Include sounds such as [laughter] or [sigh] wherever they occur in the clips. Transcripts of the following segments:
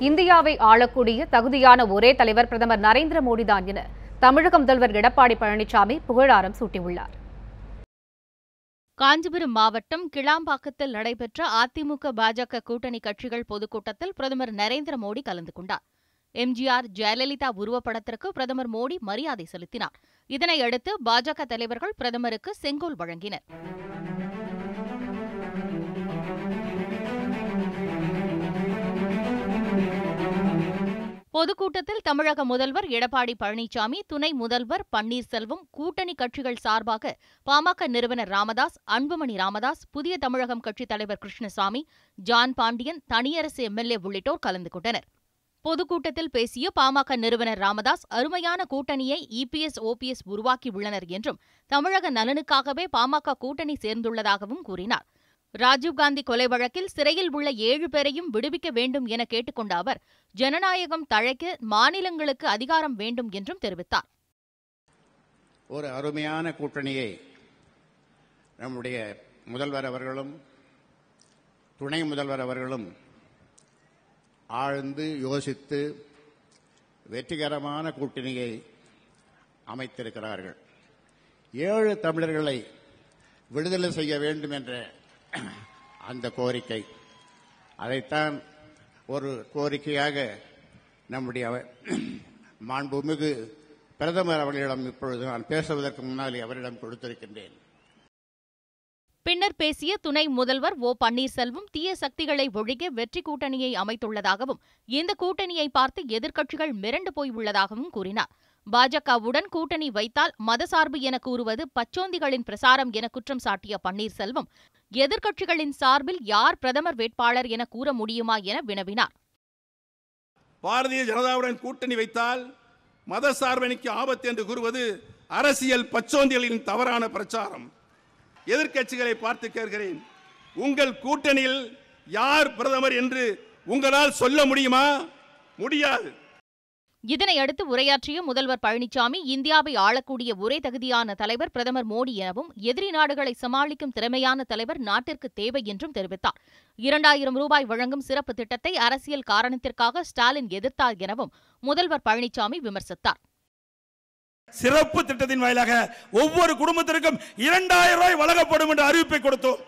இந்தியாவை ஆளக்கூடிய தகுதியான ஒரே தலைவர் பிரதமர் நரேந்திர மோடிதான் என தமிழக முதல்வர் எடப்பாடி பழனிசாமி புகழாரம் சூட்டியுள்ளார். காஞ்சிபுரம் மாவட்டம் கிளாம்பாக்கத்தில் நடைபெற்ற அதிமுக பாஜக கூட்டணி கட்சிகள் பொதுக்கூட்டத்தில் பிரதமர் நரேந்திர மோடி கலந்து கொண்டார். எம்ஜிஆர் ஜெயலலிதா உருவப்படத்திற்கு பிரதமர் மோடி மரியாதை செலுத்தினார். இதனையடுத்து பாஜக தலைவர்கள் பிரதமருக்கு செங்கோல் வழங்கினர். பொதுக்கூட்டத்தில் தமிழக முதல்வர் எடப்பாடி பழனிசாமி துணை முதல்வர் பன்னீர்செல்வம் கூட்டணி கட்சிகள் சார்பாக பாமக நிறுவனர் ராமதாஸ் அன்புமணி ராமதாஸ் புதிய தமிழகம் கட்சித் தலைவர் கிருஷ்ணசாமி ஜான் பாண்டியன் தனியரசு எம்எல்ஏ உள்ளிட்டோர் கலந்து கொண்டனர். பொதுக்கூட்டத்தில் பேசிய பாமக நிறுவனர் ராமதாஸ் அருமையான கூட்டணியை இபிஎஸ் ஓபிஎஸ் உருவாக்கியுள்ளனர் என்றும் தமிழக நலனுக்காகவே பாமக கூட்டணி சேர்ந்துள்ளதாகவும் கூறினார். ராஜீவ்காந்தி கொலை வழக்கில் சிறையில் உள்ள ஏழு பேரையும் விடுவிக்க வேண்டும் என கேட்டுக்கொண்ட அவர் ஜனநாயகம் தழைக்க மாநிலங்களுக்கு அதிகாரம் வேண்டும் என்றும் தெரிவித்தார். ஒரு அருமையான கூட்டணியை நம்முடைய முதல்வர் அவர்களும் துணை முதல்வர் அவர்களும் ஆழ்ந்து யோசித்து வெற்றிகரமான கூட்டணியை அமைத்திருக்கிறார்கள். ஏழு தமிழர்களை விடுதலை செய்ய வேண்டும் என்ற [clears throat] அந்த கோரிக்கை. அதைத்தான் ஒரு கோரிக்கையாக நம்முடைய [clears throat] மாண்புமிகு பிரதமர் அவர்களிடம் இப்பொழுது நான் பேசுவதற்கு முன்னாலே அவரிடம் கொடுத்திருக்கின்றேன். பின்னர் பேசிய துணை முதல்வர் ஓ. பன்னீர்செல்வம் தீய சக்திகளை ஒழிக்க வெற்றி கூட்டணியை அமைத்துள்ளதாகவும் இந்த கூட்டணியை பார்த்து எதிர்க்கட்சிகள் மிரண்டு போய் உள்ளதாகவும் கூறினார். பாஜகவுடன் கூட்டணி வைத்தால் மதசார்பு என கூறுவது பச்சோந்திகளின் பிரசாரம் என குற்றம் சாட்டிய பன்னீர்செல்வம். எதிர்க்கட்சிகளின் சார்பில் யார் பிரதமர் வேட்பாளர் என கூற முடியுமா என வினவினார். பாரதிய ஜனதாவுடன் கூட்டணி வைத்தால் மத சார்பணிக்கு ஆபத்து என்று கூறுவது அரசியல் பச்சோந்திகளின் தவறான பிரச்சாரம். எதிர்க்கட்சிகளை பார்த்து கேட்கிறேன். உங்கள் கூட்டணியில் யார் பிரதமர் என்று உங்களால் சொல்ல முடியுமா? முடியாது. இதனையடுத்து உரையாற்றிய முதல்வர் பழனிசாமி இந்தியாவை ஆளக்கூடிய ஒரே தகுதியான தலைவர் பிரதமர் மோடி எனவும் எதிரி நாடுகளை சமாளிக்கும் திறமையான தலைவர் நாட்டிற்கு தேவை என்றும் தெரிவித்தார். இரண்டாயிரம் ரூபாய் வழங்கும் சிறப்பு திட்டத்தை அரசியல் காரணத்திற்காக ஸ்டாலின் எதிர்த்தார் எனவும் முதல்வர் பழனிசாமி விமர்சித்தார். சிறப்பு திட்டத்தின் வாயிலாக ஒவ்வொரு குடும்பத்திற்கும் இரண்டாயிரம் ரூபாய் வழங்கப்படும் என்ற அறிவிப்பை கொடுத்தோம்.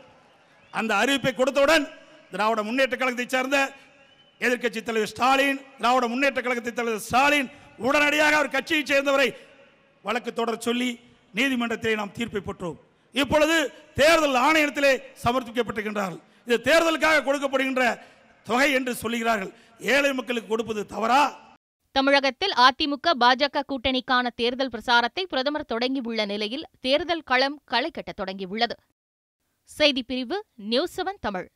அந்த அறிவிப்பை கொடுத்தவுடன் திராவிட முன்னேற்ற கழகத்தைச் சேர்ந்த எதிர்க்கட்சி தலைவர் ஸ்டாலின் திராவிட முன்னேற்ற கழகத்தின் தலைவர் ஸ்டாலின் உடனடியாக அவர் கட்சியைச் சேர்ந்தவரை வழக்கு தொடர் சொல்லி நீதிமன்றத்திலே நாம் தீர்ப்பை பெற்றோம். இப்பொழுது தேர்தல் ஆணையத்திலே சமர்ப்பிக்கப்பட்டிருக்கின்றார்கள். இது தேர்தலுக்காக கொடுக்கப்படுகின்ற தொகை என்று சொல்லுகிறார்கள். ஏழை மக்களுக்கு கொடுப்பது தவறா? தமிழகத்தில் அதிமுக பாஜக கூட்டணிக்கான தேர்தல் பிரசாரத்தை பிரதமர் தொடங்கியுள்ள நிலையில் தேர்தல் களம் களை கட்டத் தொடங்கியுள்ளது. செய்திப்பிரிவு நியூஸ் செவன் தமிழ்.